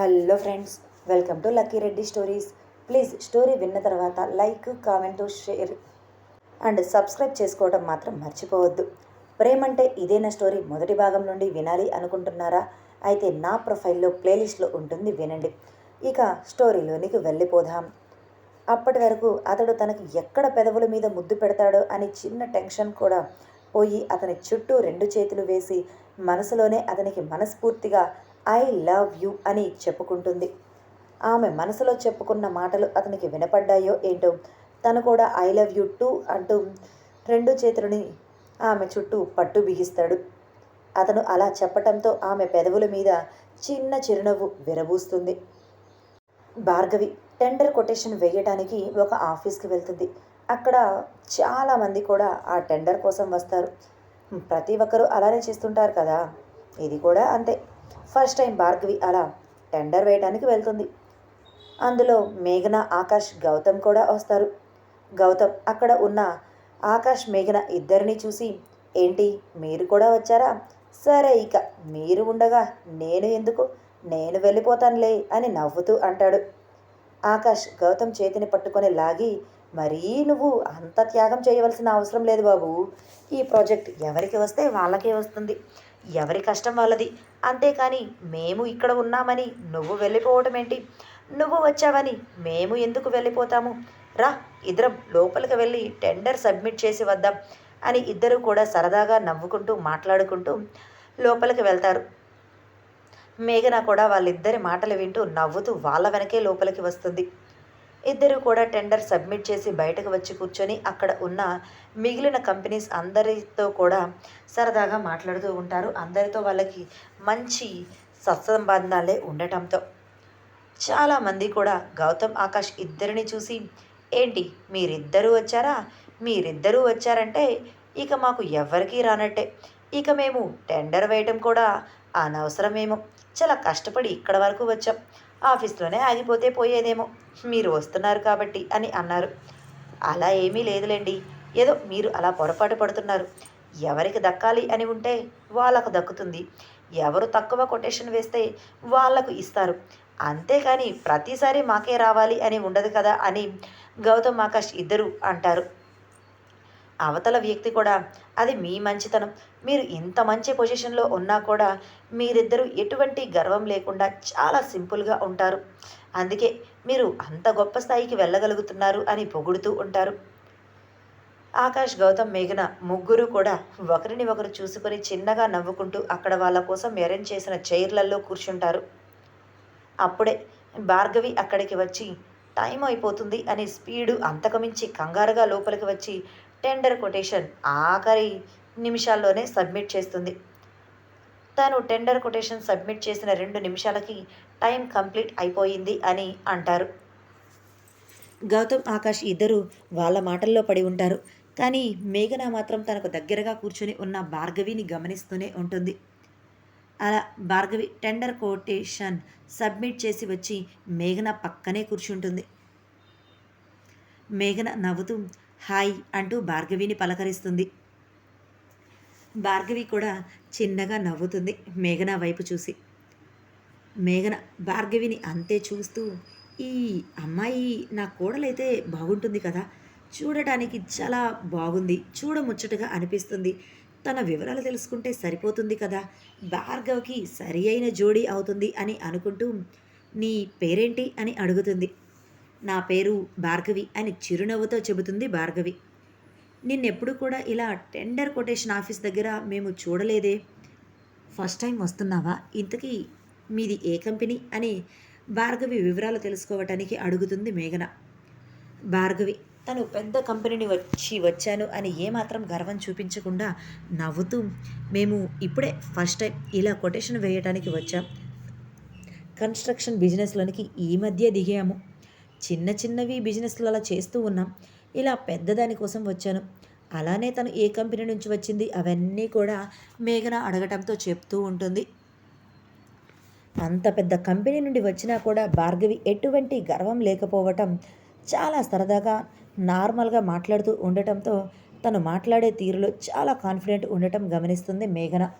Hello friends welcome to lucky Reddy stories. Please story విన్న తర్వాత like comment share and subscribe చేసుకోవడం మాత్రం మర్చిపోవద్దు. ప్రేమంటే ఇదేనా స్టోరీ? మొదటి భాగం నుండి వినాలి అనుకుంటున్నారా? అయితే నా ప్రొఫైల్లో ప్లేలిస్ట్లో ఉంటుంది వినండి. ఇక స్టోరీలోనికి వెళ్ళిపోదాం. అప్పటి వరకు అతడు తనకి ఎక్కడ పెదవుల మీద ముద్దు పెడతాడో అని చిన్న టెన్షన్ కూడా పోయి అతని చుట్టూ రెండు చేతులు వేసి మనసులోనే అతనికి మనస్ఫూర్తిగా ఐ లవ్ యూ అని చెప్పుకుంటుంది. ఆమె మనసులో చెప్పుకున్న మాటలు అతనికి వినపడ్డాయో ఏంటో తను కూడా ఐ లవ్ యూ టూ అంటూ రెండు చేతులని ఆమె చుట్టూ పట్టు బిగిస్తాడు. అతను అలా చెప్పటంతో ఆమె పెదవుల మీద చిన్న చిరునవ్వు విరబూస్తుంది. భార్గవి టెండర్ కొటేషన్ వేయడానికి ఒక ఆఫీస్కి వెళ్తుంది. అక్కడ చాలామంది కూడా ఆ టెండర్ కోసం వస్తారు. ప్రతి ఒక్కరూ అలానే చేస్తుంటారు కదా? ఇది కూడా అంతే. ఫస్ట్ టైం భార్గవి అలా టెండర్ వేయడానికి వెళ్తుంది. అందులో మేఘన ఆకాష్ గౌతమ్ కూడా వస్తారు. గౌతమ్ అక్కడ ఉన్న ఆకాష్ మేఘన ఇద్దరిని చూసి ఏంటి మీరు కూడా వచ్చారా? సరే ఇక మీరు ఉండగా నేను ఎందుకు? నేను వెళ్ళిపోతానులే అని నవ్వుతూ అంటాడు. ఆకాష్ గౌతమ్ చేతిని పట్టుకొని లాగి మరీ నువ్వు అంత త్యాగం చేయవలసిన అవసరం లేదు బాబు. ఈ ప్రాజెక్ట్ ఎవరికి వస్తే వాళ్ళకే వస్తుంది. ఎవరి కష్టం వాళ్ళది. అంతేకాని మేము ఇక్కడ ఉన్నామని నువ్వు వెళ్ళిపోవటం ఏంటి? నువ్వు వచ్చావని మేము ఎందుకు వెళ్ళిపోతాము? రా ఇద్దరం లోపలికి వెళ్ళి టెండర్ సబ్మిట్ చేసి వద్దాం అని ఇద్దరు కూడా సరదాగా నవ్వుకుంటూ మాట్లాడుకుంటూ లోపలికి వెళ్తారు. మేఘన కూడా వాళ్ళిద్దరి మాటలు వింటూ నవ్వుతూ వాళ్ళ వెనకే లోపలికి వస్తుంది. ఇద్దరు కూడా టెండర్ సబ్మిట్ చేసి బయటకు వచ్చి కూర్చొని అక్కడ ఉన్న మిగిలిన కంపెనీస్ అందరితో కూడా సరదాగా మాట్లాడుతూ ఉంటారు. అందరితో వాళ్ళకి మంచి సత్సంబంధాలే ఉండటంతో చాలామంది కూడా గౌతమ్ ఆకాష్ ఇద్దరిని చూసి ఏంటి మీరిద్దరూ వచ్చారా? మీరిద్దరూ వచ్చారంటే ఇక మాకు ఎవరికీ రానట్టే. ఇక మేము టెండర్ వేయటం కూడా అనవసరమేమో. చాలా కష్టపడి ఇక్కడ వరకు వచ్చాం. ఆఫీస్లోనే ఆగిపోతే పోయేదేమో. మీరు వస్తున్నారు కాబట్టి అని అన్నారు. అలా ఏమీ లేదులేండి. ఏదో మీరు అలా పొరపాటు పడుతున్నారు. ఎవరికి దక్కాలి అని ఉంటే వాళ్ళకు దక్కుతుంది. ఎవరు తక్కువ కొటేషన్ వేస్తే వాళ్ళకు ఇస్తారు. అంతేకాని ప్రతిసారి మాకే రావాలి అని ఉండదు కదా అని గౌతమ్ ఆకాష్ ఇద్దరు అంటారు. అవతల వ్యక్తి కూడా అది మీ మంచితనం. మీరు ఇంత మంచి పొజిషన్లో ఉన్నా కూడా మీరిద్దరూ ఎటువంటి గర్వం లేకుండా చాలా సింపుల్గా ఉంటారు. అందుకే మీరు అంత గొప్ప స్థాయికి వెళ్ళగలుగుతున్నారు అని పొగుడుతూ ఉంటారు. ఆకాష్ గౌతమ్ మేఘన ముగ్గురు కూడా ఒకరిని ఒకరు చూసుకొని చిన్నగా నవ్వుకుంటూ అక్కడ వాళ్ళ కోసం అరేంజ్ చేసిన చైర్లలో కూర్చుంటారు. అప్పుడే భార్గవి అక్కడికి వచ్చి టైం అయిపోతుంది అని స్పీడు అంతకమించి కంగారుగా లోపలికి వచ్చి టెండర్ కొటేషన్ ఆఖరి నిమిషాల్లోనే సబ్మిట్ చేస్తుంది. తను టెండర్ కొటేషన్ సబ్మిట్ చేసిన రెండు నిమిషాలకి టైం కంప్లీట్ అయిపోయింది అని అంటారు. గౌతమ్ ఆకాష్ ఇద్దరు వాళ్ళ మాటల్లో పడి ఉంటారు. కానీ మేఘన మాత్రం తనకు దగ్గరగా కూర్చొని ఉన్న భార్గవిని గమనిస్తూనే ఉంటుంది. అలా భార్గవి టెండర్ కోటేషన్ సబ్మిట్ చేసి వచ్చి మేఘన పక్కనే కూర్చుంటుంది. మేఘన నవ్వుతూ హాయ్ అంటూ భార్గవిని పలకరిస్తుంది. భార్గవి కూడా చిన్నగా నవ్వుతుంది మేఘన వైపు చూసి. మేఘన భార్గవిని అంతే చూస్తూ ఈ అమ్మాయి నా కోడలైతే బాగుంటుంది కదా చూడటానికి చాలా బాగుంది చూడముచ్చటగా అనిపిస్తుంది. తన వివరాలు తెలుసుకుంటే సరిపోతుంది కదా భార్గవ్కి సరి అయిన జోడీ అవుతుంది అని అనుకుంటూ నీ పేరేంటి అని అడుగుతుంది. నా పేరు భార్గవి అని చిరునవ్వుతో చెబుతుంది భార్గవి. నిన్నెప్పుడు కూడా ఇలా టెండర్ కొటేషన్ ఆఫీస్ దగ్గర మేము చూడలేదే. ఫస్ట్ టైం వస్తున్నావా? ఇంతకీ మీది ఏ కంపెనీ? అని భార్గవి వివరాలు తెలుసుకోవటానికి అడుగుతుంది మేఘన. భార్గవి తను పెద్ద కంపెనీని వచ్చి వచ్చాను అని ఏమాత్రం గర్వం చూపించకుండా నవ్వుతూ మేము ఇప్పుడే ఫస్ట్ టైం ఇలా కొటేషన్ వేయటానికి వచ్చాం. కన్స్ట్రక్షన్ బిజినెస్లోనికి ఈ మధ్య దిగాము. చిన్న చిన్నవి బిజినెస్లు అలా చేస్తూ ఉన్నాం. ఇలా పెద్దదాని కోసం వచ్చాను. అలానే తను ఏ కంపెనీ నుంచి వచ్చింది అవన్నీ కూడా మేఘన అడగటంతో చెప్తూ ఉంటుంది. అంత పెద్ద కంపెనీ నుండి వచ్చినా కూడా భార్గవి ఎటువంటి గర్వం లేకపోవటం చాలా సరదాగా నార్మల్గా మాట్లాడుతూ ఉండటంతో తను మాట్లాడే తీరులో చాలా కాన్ఫిడెంట్ ఉండటం గమనిస్తుంది మేఘన.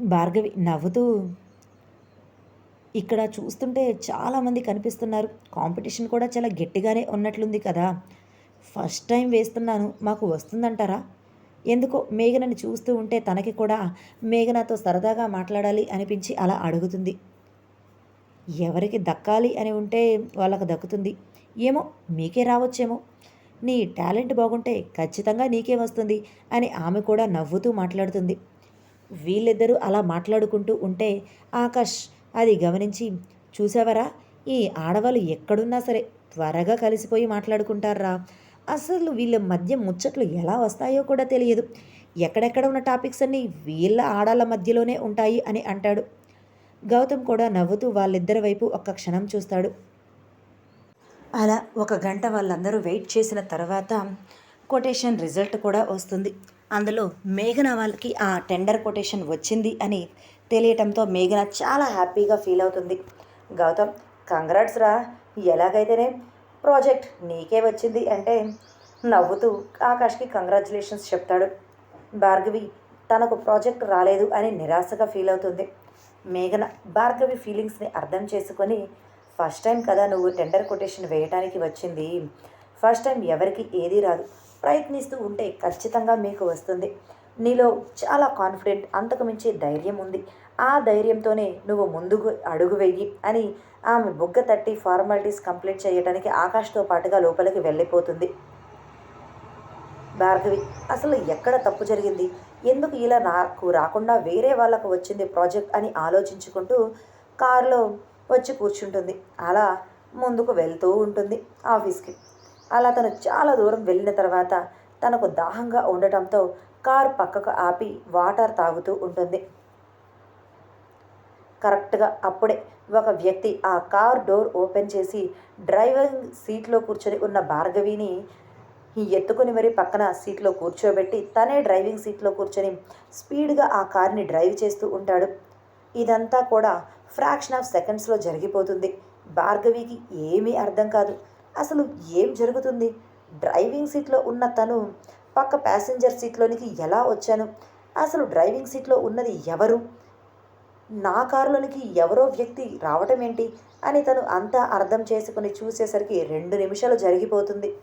భార్గవి నవ్వుతూ ఇక్కడ చూస్తుంటే చాలామంది కనిపిస్తున్నారు. కాంపిటీషన్ కూడా చాలా గట్టిగానే ఉన్నట్లుంది కదా. ఫస్ట్ టైం వేస్తున్నాను మాకు వస్తుందంటారా? ఎందుకో మేఘనని చూస్తూ ఉంటే తనకి కూడా మేఘనతో సరదాగా మాట్లాడాలి అనిపించి అలా అడుగుతుంది. ఎవరికి దక్కాలి అని ఉంటే వాళ్ళకు దక్కుతుంది. ఏమో మీకే రావచ్చేమో. నీ టాలెంట్ బాగుంటే ఖచ్చితంగా నీకే వస్తుంది అని ఆమె కూడా నవ్వుతూ మాట్లాడుతుంది. వీళ్ళిద్దరూ అలా మాట్లాడుకుంటూ ఉంటే ఆకాష్ అది గమనించి చూసావరా ఈ ఆడవాళ్ళు ఎక్కడున్నా సరే త్వరగా కలిసిపోయి మాట్లాడుకుంటారా? అసలు వీళ్ళ మధ్య ముచ్చట్లు ఎలా వస్తాయో కూడా తెలియదు. ఎక్కడెక్కడ ఉన్న టాపిక్స్ అన్నీ వీళ్ళ ఆడాల మధ్యలోనే ఉంటాయి అని అంటాడు. గౌతమ్ కూడా నవ్వుతూ వాళ్ళిద్దరి వైపు ఒక్క క్షణం చూస్తాడు. అలా ఒక గంట వాళ్ళందరూ వెయిట్ చేసిన తర్వాత కొటేషన్ రిజల్ట్ కూడా వస్తుంది. అందులో మేఘన వాళ్ళకి ఆ టెండర్ కొటేషన్ వచ్చింది అని తెలియటంతో మేఘన చాలా హ్యాపీగా ఫీల్ అవుతుంది. గౌతమ్ కంగ్రాట్స్ రా ఎలాగైతేనే ప్రాజెక్ట్ నీకే వచ్చింది అంటే నవ్వుతూ ఆకాష్కి కంగ్రాచులేషన్స్ చెప్తాడు. భార్గవి తనకు ప్రాజెక్ట్ రాలేదు అని నిరాశగా ఫీల్ అవుతుంది. మేఘన భార్గవి ఫీలింగ్స్ని అర్థం చేసుకొని ఫస్ట్ టైం కదా నువ్వు టెండర్ కొటేషన్ వేయడానికి వచ్చింది. ఫస్ట్ టైం ఎవరికి ఏదీ రాదు. ప్రయత్నిస్తూ ఉంటే ఖచ్చితంగా మీకు వస్తుంది. నీలో చాలా కాన్ఫిడెంట్ అంతకుమించి ధైర్యం ఉంది. ఆ ధైర్యంతోనే నువ్వు ముందుకు అడుగు వెయ్యి అని ఆమె బుగ్గ తట్టి ఫార్మాలిటీస్ కంప్లీట్ చేయడానికి ఆకాష్తో పాటుగా లోపలికి వెళ్ళిపోతుంది. భార్గవి అసలు ఎక్కడ తప్పు జరిగింది? ఎందుకు ఇలా నాకు రాకుండా వేరే వాళ్ళకు వచ్చింది ప్రాజెక్ట్ అని ఆలోచించుకుంటూ కారులో వచ్చి కూర్చుంటుంది. అలా ముందుకు వెళ్తూ ఉంటుంది ఆఫీస్కి. అలా తను చాలా దూరం వెళ్ళిన తర్వాత తనకు దాహంగా ఉండటంతో కార్ పక్కకు ఆపి వాటర్ తాగుతూ ఉంటుంది. కరెక్ట్గా అప్పుడే ఒక వ్యక్తి ఆ కార్ డోర్ ఓపెన్ చేసి డ్రైవింగ్ సీట్లో కూర్చొని ఉన్న భార్గవిని ఎత్తుకుని మరీ పక్కన సీట్లో కూర్చోబెట్టి తనే డ్రైవింగ్ సీట్లో కూర్చొని స్పీడ్గా ఆ కార్ని డ్రైవ్ చేస్తూ ఉంటాడు. ఇదంతా కూడా ఫ్రాక్షన్ ఆఫ్ సెకండ్స్లో జరిగిపోతుంది. భార్గవికి ఏమీ అర్థం కాదు. అసలు ఏం జరుగుతుంది? డ్రైవింగ్ సీట్లో ఉన్న తను పక్క ప్యాసింజర్ సీట్లోనికి ఎలా వచ్చాను? అసలు డ్రైవింగ్ సీట్లో ఉన్నది ఎవరు? నా కారులోనికి ఎవరో వ్యక్తి రావటం ఏంటి? అని తను అంతా అర్థం చేసుకుని చూసేసరికి రెండు నిమిషాలు జరిగిపోతుంది.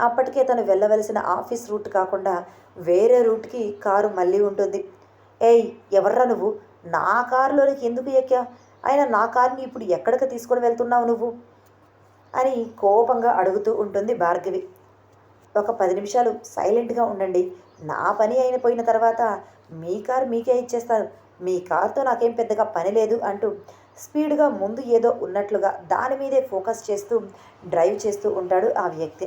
అప్పటికే తను వెళ్ళవలసిన ఆఫీస్ రూట్ కాకుండా వేరే రూట్కి కారు మళ్ళీ ఉంటుంది. ఏయ్ ఎవర్రా నువ్వు? నా కారులోనికి ఎందుకు ఎక్కా అయినా నా కారుని ఇప్పుడు ఎక్కడికి తీసుకొని వెళ్తున్నావు నువ్వు? అని కోపంగా అడుగుతూ ఉంటుంది భార్గవి. ఒక పది నిమిషాలు సైలెంట్గా ఉండండి. నా పని అయిపోయిన తర్వాత మీ కారు మీకే ఇచ్చేస్తాను మీ కారుతో నాకేం పెద్దగా పని లేదు అంటూ స్పీడ్గా ముందు ఏదో ఉన్నట్లుగా దాని మీదే ఫోకస్ చేస్తూ డ్రైవ్ చేస్తూ ఉంటాడు ఆ వ్యక్తి.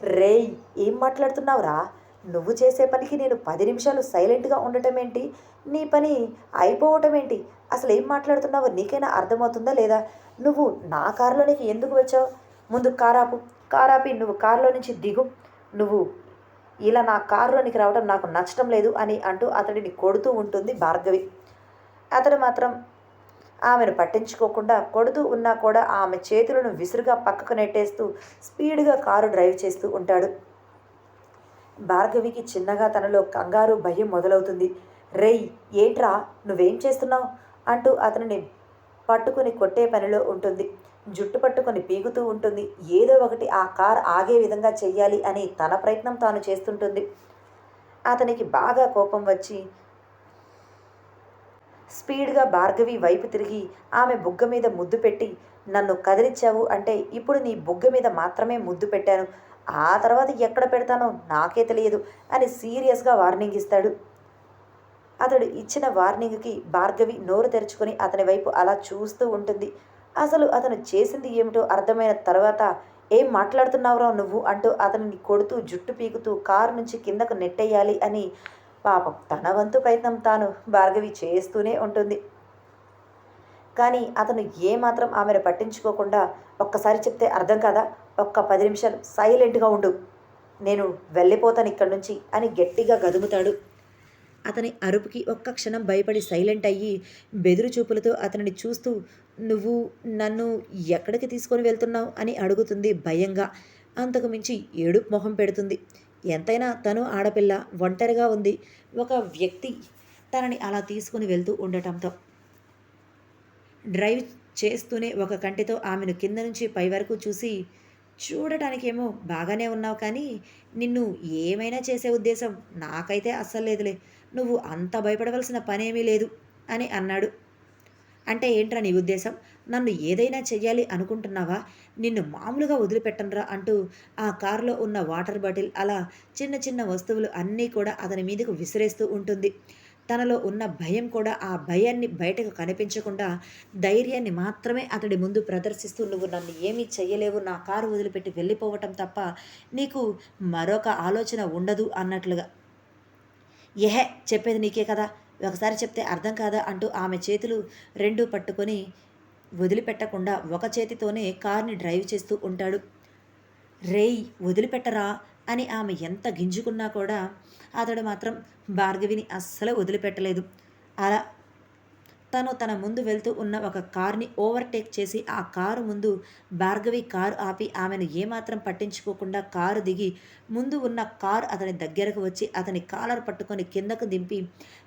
రేయ్ ఏం మాట్లాడుతున్నావురా? నువ్వు చేసే పనికి నేను పది నిమిషాలు సైలెంట్గా ఉండటం ఏంటి నీ పని అయిపోవటం ఏంటి అసలు ఏం మాట్లాడుతున్నావో నీకైనా అర్థమవుతుందా లేదా? నువ్వు నా కారులోనికి ఎందుకు వచ్చావు? ముందు కారాపు కారాపి నువ్వు కారులో నుంచి దిగు. నువ్వు ఇలా నా కారులోనికి రావడం నాకు నచ్చడం లేదు అని అంటూ అతడిని కొడుతూ ఉంటుంది భార్గవి. అతడు మాత్రం ఆమెను పట్టించుకోకుండా కొడుతూ ఉన్నా కూడా ఆమె చేతులను విసురుగా పక్కకు నెట్టేస్తూ స్పీడ్గా కారు డ్రైవ్ చేస్తూ ఉంటాడు. భార్గవికి చిన్నగా తనలో కంగారు భయం మొదలవుతుంది. రేయ్ ఏంట్రా? నువ్వేం చేస్తున్నావు? అంటూ అతనిని పట్టుకుని కొట్టే పనిలో ఉంటుంది. జుట్టు పట్టుకొని పీగుతూ ఉంటుంది. ఏదో ఒకటి ఆ కార్ ఆగే విధంగా చెయ్యాలి అని తన ప్రయత్నం తాను చేస్తుంటుంది. అతనికి బాగా కోపం వచ్చి స్పీడ్గా భార్గవి వైపు తిరిగి ఆమె బుగ్గ మీద ముద్దు పెట్టి నన్ను కదిలిచ్చావు అంటే ఇప్పుడు నీ బుగ్గ మీద మాత్రమే ముద్దు పెట్టాను. ఆ తర్వాత ఎక్కడ పెడతానో నాకే తెలియదు అని సీరియస్గా వార్నింగ్ ఇస్తాడు. అతడు ఇచ్చిన వార్నింగ్కి భార్గవి నోరు తెరుచుకొని అతని వైపు అలా చూస్తూ ఉంటుంది. అసలు అతను చేసింది ఏమిటో అర్థమైన తర్వాత ఏం మాట్లాడుతున్నావురా నువ్వు? అంటూ అతనిని కొడుతూ జుట్టు పీకుతూ కారు నుంచి కిందకు నెట్టేయాలి అని పాపం తన వంతు ప్రయత్నం తాను భార్గవి చేస్తూనే ఉంటుంది. కానీ అతను ఏమాత్రం ఆమెను పట్టించుకోకుండా ఒక్కసారి చెప్తే అర్థం కాదా? ఒక్క పది నిమిషాలు సైలెంట్గా ఉండు. నేను వెళ్ళిపోతాను ఇక్కడి నుంచి అని గట్టిగా గదుముతాడు. అతని అరుపుకి ఒక్క క్షణం భయపడి సైలెంట్ అయ్యి బెదురు చూపులతో అతనిని చూస్తూ నువ్వు నన్ను ఎక్కడికి తీసుకొని వెళ్తున్నావు? అని అడుగుతుంది భయంగా. అంతకు మించి ఏడుపు మొహం పెడుతుంది. ఎంతైనా తను ఆడపిల్ల ఒంటరిగా ఉంది. ఒక వ్యక్తి తనని అలా తీసుకుని వెళ్తూ ఉండటంతో. డ్రైవ్ చేస్తూనే ఒక కంటితో ఆమెను కింద నుంచి పై వరకు చూసి చూడటానికేమో బాగానే ఉన్నావు కానీ నిన్ను ఏమైనా చేసే ఉద్దేశం నాకైతే అస్సలు లేదులే. నువ్వు అంత భయపడవలసిన పనేమీ లేదు అని అన్నాడు. అంటే ఏంట్రా నీ ఉద్దేశం? నన్ను ఏదైనా చెయ్యాలి అనుకుంటున్నావా? నిన్ను మామూలుగా వదిలిపెట్టనురా అంటూ ఆ కారులో ఉన్న వాటర్ బాటిల్ అలా చిన్న చిన్న వస్తువులు అన్నీ కూడా అతని మీదకు విసిరేస్తూ ఉంటుంది. తనలో ఉన్న భయం కూడా ఆ భయాన్ని బయటకు కనిపించకుండా ధైర్యాన్ని మాత్రమే అతడి ముందు ప్రదర్శిస్తూ నువ్వు నన్ను ఏమీ చెయ్యలేవు నా కారు వదిలిపెట్టి వెళ్ళిపోవటం తప్ప నీకు మరొక ఆలోచన ఉండదు అన్నట్లుగా. ఎహే చెప్పేది నీకే కదా ఒకసారి చెప్తే అర్థం కాదా అంటూ ఆమె చేతులు రెండు పట్టుకొని వదిలిపెట్టకుండా ఒక చేతితోనే కార్ని డ్రైవ్ చేస్తూ ఉంటాడు. రేయ్ వదిలిపెట్టరా అని ఆమె ఎంత గింజుకున్నా కూడా అతడు మాత్రం భార్గవిని అస్సలు వదిలిపెట్టలేదు. అలా తను తన ముందు వెళ్తూ ఉన్న ఒక కార్ని ఓవర్టేక్ చేసి ఆ కారు ముందు భార్గవి కారు ఆపి ఆమెను ఏమాత్రం పట్టించుకోకుండా కారు దిగి ముందు ఉన్న కారు అతని దగ్గరకు వచ్చి అతని కాలర్ పట్టుకొని కిందకు దింపి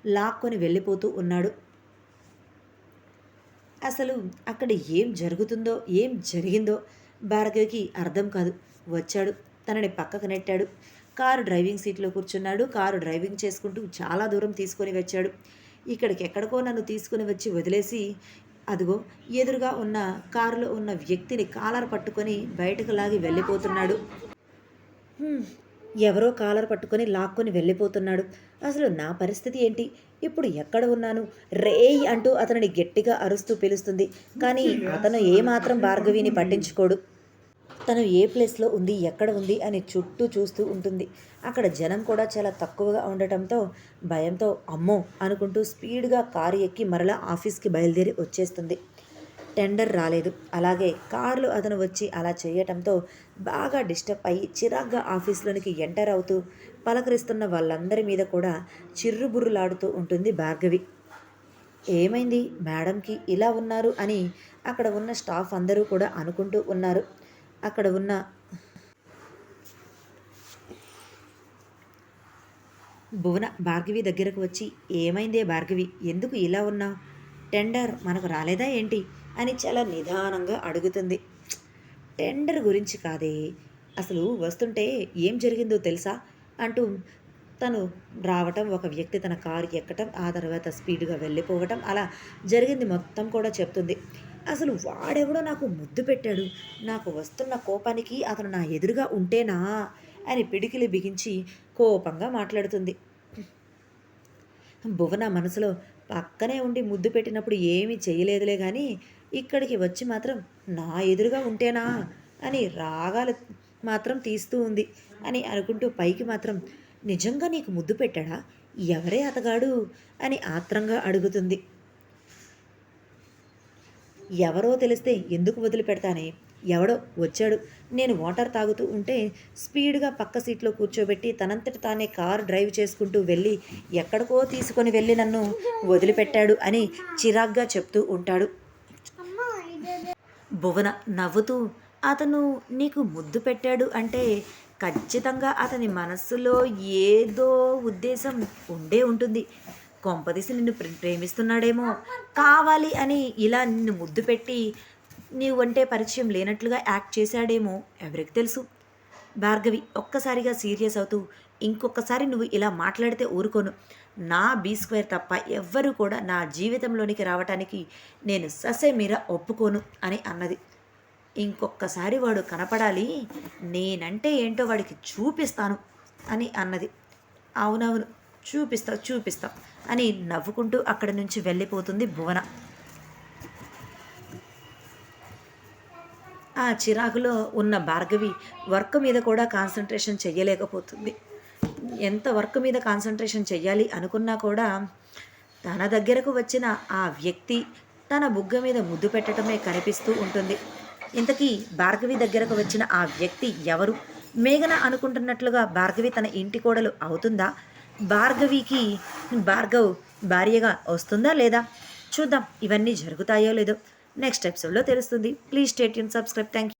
లాక్కొని వెళ్ళిపోతూ ఉన్నాడు. అసలు అక్కడ ఏం జరుగుతుందో ఏం జరిగిందో భార్గవికి అర్థం కాదు. వచ్చాడు. తనని పక్కకు నెట్టాడు. కారు డ్రైవింగ్ సీట్లో కూర్చున్నాడు. కారు డ్రైవింగ్ చేసుకుంటూ చాలా దూరం తీసుకొని వచ్చాడు. ఇక్కడికి ఎక్కడికో నన్ను తీసుకుని వచ్చి వదిలేసి అదిగో ఎదురుగా ఉన్న కారులో ఉన్న వ్యక్తిని కాలర్ పట్టుకొని బయటకు లాగి వెళ్ళిపోతున్నాడు. ఎవరో కాలర్ పట్టుకొని లాక్కొని వెళ్ళిపోతున్నాడు. అసలు నా పరిస్థితి ఏంటి? ఇప్పుడు ఎక్కడ ఉన్నాను? రేయ్ అంటూ అతనిని గట్టిగా అరుస్తూ పిలుస్తుంది. కానీ అతను ఏమాత్రం భార్గవిని పట్టించుకోడు. తను ఏ ప్లేస్లో ఉంది ఎక్కడ ఉంది అని చుట్టూ చూస్తూ ఉంటుంది. అక్కడ జనం కూడా చాలా తక్కువగా ఉండటంతో భయంతో అమ్మో అనుకుంటూ స్పీడ్గా కారు ఎక్కి మరలా ఆఫీస్కి బయలుదేరి వచ్చేస్తుంది. టెండర్ రాలేదు. అలాగే కార్లు అతను వచ్చి అలా చేయటంతో బాగా డిస్టర్బ్ అయ్యి చిరాగ్గా ఆఫీస్లోనికి ఎంటర్ అవుతూ పలకరిస్తున్న వాళ్ళందరి మీద కూడా చిర్రుబుర్రులాడుతూ ఉంటుంది భార్గవి. ఏమైంది? మేడంకి ఇలా ఉన్నారు అని అక్కడ ఉన్న స్టాఫ్ అందరూ కూడా అనుకుంటూ ఉన్నారు. అక్కడ ఉన్న భువన భార్గవి దగ్గరకు వచ్చి ఏమైందే భార్గవి? ఎందుకు ఇలా ఉన్నావు? టెండర్ మనకు రాలేదా ఏంటి? అని చాలా నిదానంగా అడుగుతుంది. టెండర్ గురించి కాదే. అసలు వస్తుంటే ఏం జరిగిందో తెలుసా? అంటూ తను రావటం ఒక వ్యక్తి తన కారు ఎక్కటం ఆ తర్వాత స్పీడ్గా వెళ్ళిపోవటం అలా జరిగింది మొత్తం కూడా చెప్తుంది. అసలు వాడెవడో నాకు ముద్దు పెట్టాడు. నాకు వస్తున్న కోపానికి అతను నా ఎదురుగా ఉంటేనా అని పిడికిలి బిగించి కోపంగా మాట్లాడుతుంది. భువన మనసులో పక్కనే ఉండి ముద్దు పెట్టినప్పుడు ఏమీ చేయలేదులే కానీ ఇక్కడికి వచ్చి మాత్రం నా ఎదురుగా ఉంటేనా అని రాగాలు మాత్రం తీస్తూ ఉంది అని అనుకుంటూ పైకి మాత్రం నిజంగా నీకు ముద్దు పెట్టాడా? ఎవరే అతగాడు? అని ఆత్రంగా అడుగుతుంది. ఎవరో తెలిస్తే ఎందుకు వదిలిపెడతానే? ఎవడో వచ్చాడు. నేను వాటర్ తాగుతూ ఉంటే స్పీడ్గా పక్క సీట్లో కూర్చోబెట్టి తనంతట తానే కారు డ్రైవ్ చేసుకుంటూ వెళ్ళి ఎక్కడికో తీసుకొని వెళ్ళి నన్ను వదిలిపెట్టాడు అని చిరాగ్గా చెప్తూ ఉంటాడు. భువన నవ్వుతూ అతను నీకు ముద్దు పెట్టాడు అంటే ఖచ్చితంగా అతని మనస్సులో ఏదో ఉద్దేశం ఉండే ఉంటుంది. కొంపదీసి నిన్ను ప్రేమిస్తున్నాడేమో. కావాలి అని ఇలా నిన్ను ముద్దు పెట్టి నీవంటే పరిచయం లేనట్లుగా యాక్ట్ చేశాడేమో ఎవరికి తెలుసు? భార్గవి ఒక్కసారిగా సీరియస్ అవుతూ ఇంకొకసారి నువ్వు ఇలా మాట్లాడితే ఊరుకోను. నా బీ స్క్వేర్ తప్ప ఎవ్వరూ కూడా నా జీవితంలోనికి రావటానికి నేను ససే మీర ఒప్పుకోను అని అన్నది. ఇంకొకసారి వాడు కనపడాలి నేనంటే ఏంటో వాడికి చూపిస్తాను అని అన్నది. అవునవును చూపిస్తావు చూపిస్తాం. అని నవ్వుకుంటూ అక్కడి నుంచి వెళ్ళిపోతుంది భువన. ఆ చిరాకులో ఉన్న భార్గవి వర్క్ మీద కూడా కాన్సన్ట్రేషన్ చెయ్యలేకపోతుంది. ఎంత వర్క్ మీద కాన్సన్ట్రేషన్ చెయ్యాలి అనుకున్నా కూడా తన దగ్గరకు వచ్చిన ఆ వ్యక్తి తన బుగ్గ మీద ముద్దు పెట్టడమే కనిపిస్తూ ఉంటుంది. ఇంతకీ భార్గవి దగ్గరకు వచ్చిన ఆ వ్యక్తి ఎవరు? మేఘన అనుకుంటున్నట్లుగా భార్గవి తన ఇంటి కోడలు అవుతుందా? భార్గవికి భార్గవ్ భార్యగా వస్తుందా లేదా? చూద్దాం. ఇవన్నీ జరుగుతాయో లేదో. నెక్స్ట్ ఎపిసోడ్లో తెలుస్తుంది. ప్లీజ్ స్టేట్ యూన్ సబ్స్క్రైబ్ థ్యాంక్